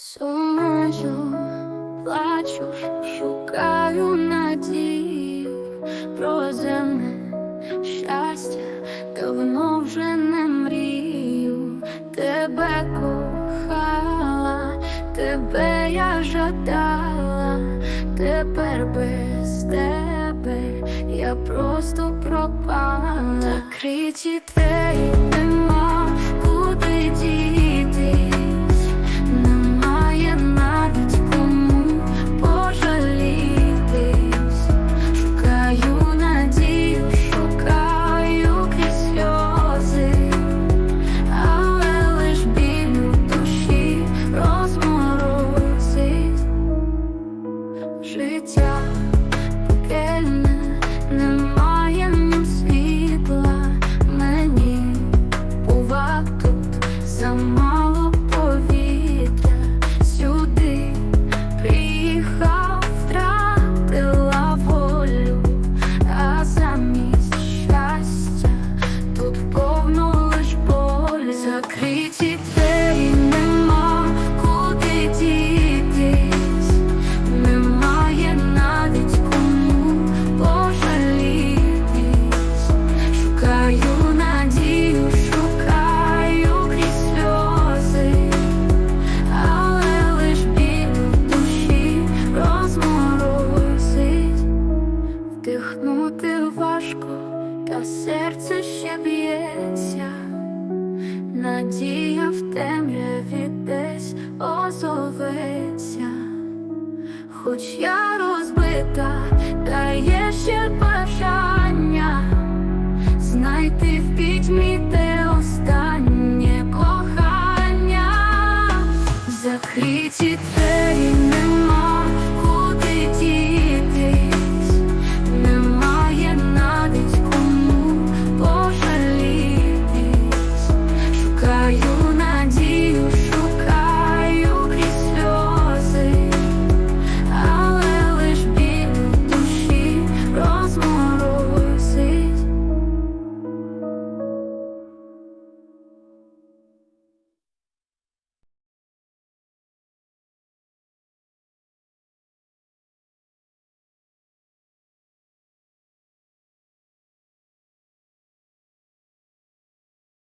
Сумую, плачу, шукаю надію про земне щастя, давно вже не мрію, тебе кохала, тебе я жадала, тепер без тебе я просто пропала. Закриті двері вдихнути важко, та серце ще б'ється. Надія в темряві десь озоветься, хоч я розбита, та є ще бажання. Знайти в пітьмі те останнє кохання, закриті двері